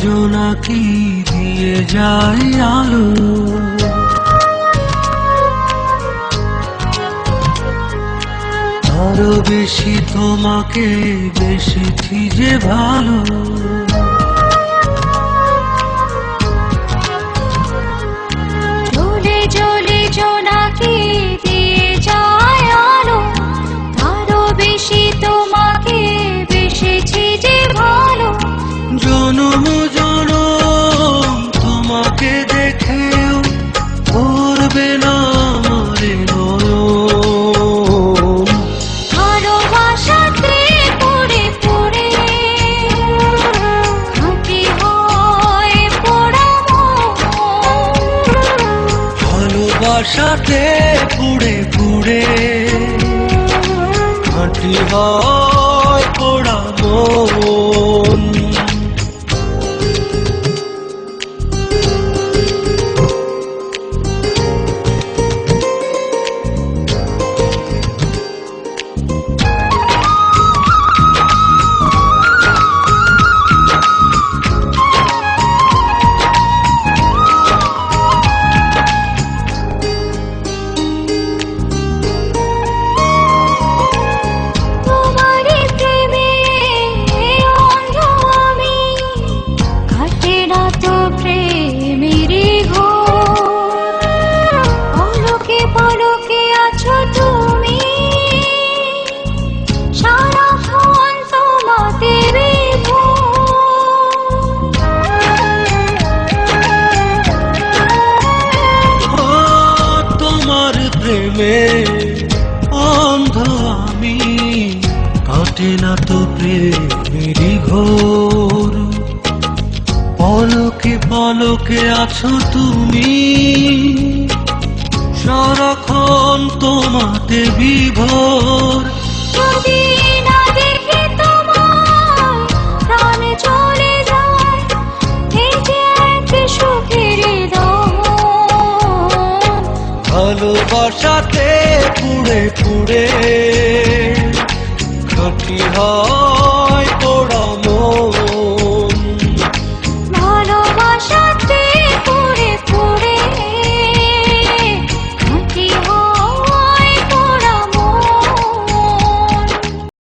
জোনাকি দিয়ে যায় আলো? আরও বেশি তোমাকে বেশি যে ভালো। জনম জনম তোমাকে দেখেও করবে না মরে ভালোবাসাতে পড়ে পড়ে খাঁটি হয় পোড়া মন। প্রেমে অন্ধ আমি কাটে না তো প্রেমেরই ঘোর। পলকে পলকে আছো তুমি, সারাক্ষণ তোমাতে বিভোর। পুড়ে পুড়ে। খাঁটি হয়